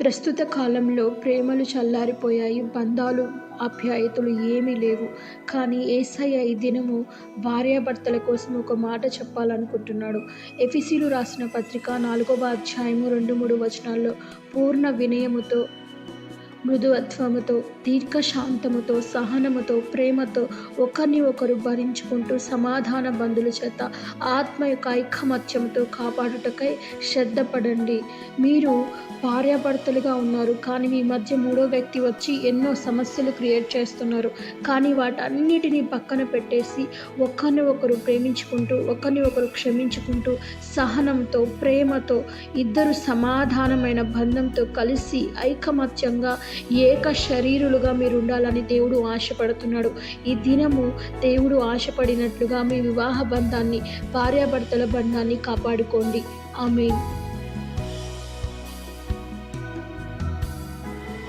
ప్రస్తుత కాలంలో ప్రేమలు చల్లారిపోయాయి బంధాలు ఆప్యాయతలు ఏమీ లేవు. కానీ ఏసయ్య ఈ దినము భార్యాభర్తల కోసం ఒక మాట చెప్పాలనుకుంటున్నాడు. ఎఫిసీలు రాసిన పత్రిక నాలుగవ అధ్యాయము రెండు మూడు వచనాల్లో పూర్ణ వినయముతో మృదువత్వముతో దీర్ఘశాంతముతో సహనముతో ప్రేమతో ఒకరిని ఒకరు భరించుకుంటూ సమాధాన బంధుల చేత ఆత్మ యొక్క ఐకమత్యంతో కాపాడుటకై శ్రద్ధపడండి. మీరు భార్యాభర్తలుగా ఉన్నారు కానీ మీ మధ్య మూడో వ్యక్తి వచ్చి ఎన్నో సమస్యలు క్రియేట్ చేస్తున్నారు. కానీ వాటన్నిటినీ పక్కన పెట్టేసి ఒకరిని ఒకరు ప్రేమించుకుంటూ ఒకరిని ఒకరు క్షమించుకుంటూ సహనంతో ప్రేమతో ఇద్దరు సమాధానమైన బంధంతో కలిసి ఐకమత్యంగా ఏక శరీరులుగా మీరు ఉండాలని దేవుడు ఆశపడుతున్నాడు. ఈ దినము దేవుడు ఆశపడినట్లుగా మీ వివాహ బంధాన్ని భార్యాభర్తల బంధాన్ని కాపాడుకోండి. ఆమె